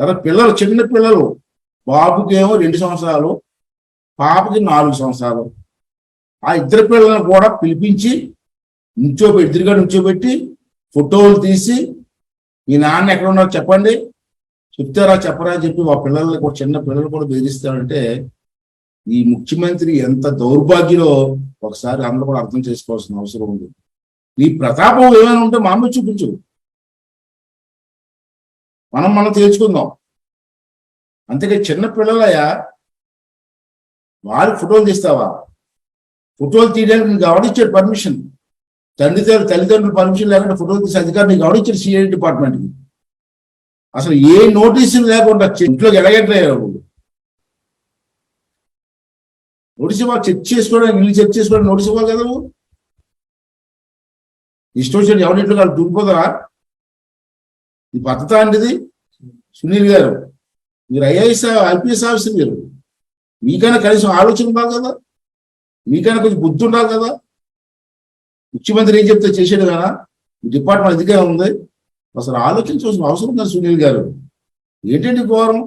తర్వాత పిల్లలు చిన్న పిల్లలు బాబుకి ఏమో రెండు సంవత్సరాలు పాపకి నాలుగు సంవత్సరాలు. ఆ ఇద్దరు పిల్లలను కూడా పిలిపించి నుంచోబెట్టి ఎదురుగా నుంచోబెట్టి ఫోటోలు తీసి మీ నాన్న ఎక్కడ ఉన్నారో చెప్పండి. చెప్తారా చెప్పరా అని చెప్పి ఆ పిల్లల్ని కూడా చిన్న పిల్లలు కూడా బెదిరిస్తారంటే ఈ ముఖ్యమంత్రి ఎంత దౌర్భాగ్యలో ఒకసారి అందరూ కూడా అర్థం చేసుకోవాల్సిన అవసరం ఉంది. నీ ప్రతాపం ఏమైనా ఉంటే మా అమ్మ చూపించు. మనం మనం తేల్చుకుందాం అంతేకా చిన్న పిల్లలయ్యా వారి ఫోటోలు తీస్తావా? ఫోటోలు తీయడానికి నీకు ఎవడిచ్చాడు పర్మిషన్ తండ్రి తల్లిదండ్రులు పర్మిషన్ లేకుండా ఫోటోలు తీసే అధికారం నీకు ఎవడిచ్చాడు సిఐ డిపార్ట్మెంట్కి అసలు ఏ నోటీసులు లేకుండా ఇంట్లోకి ఎలాగెట్లయ్యారు నోటీస్ ఇవ్వాలి చెక్ చేసుకోవడానికి ఇల్లు చెక్ చేసుకోవడానికి నోటీస్ ఇవ్వాలి కదా ఇష్టం వచ్చినట్టు ఎవరింట్లో వాళ్ళు దూరిపోతారా ఈ పద్ధత అంటిది సునీల్ గారు మీరు ఐఏఎస్ ఐపీఎస్ ఆఫీసర్ మీరు. మీకైనా కనీసం ఆలోచన ఉండాలి కదా. మీకైనా కొంచెం బుద్ధి ఉండాలి కదా. ముఖ్యమంత్రి ఏం చెప్తే చేసాడు కదా డిపార్ట్మెంట్ అధికారం ఉంది. అసలు ఆలోచించవలసిన అవసరం ఉంది సునీల్ గారు. ఏంటండి ఘోరం?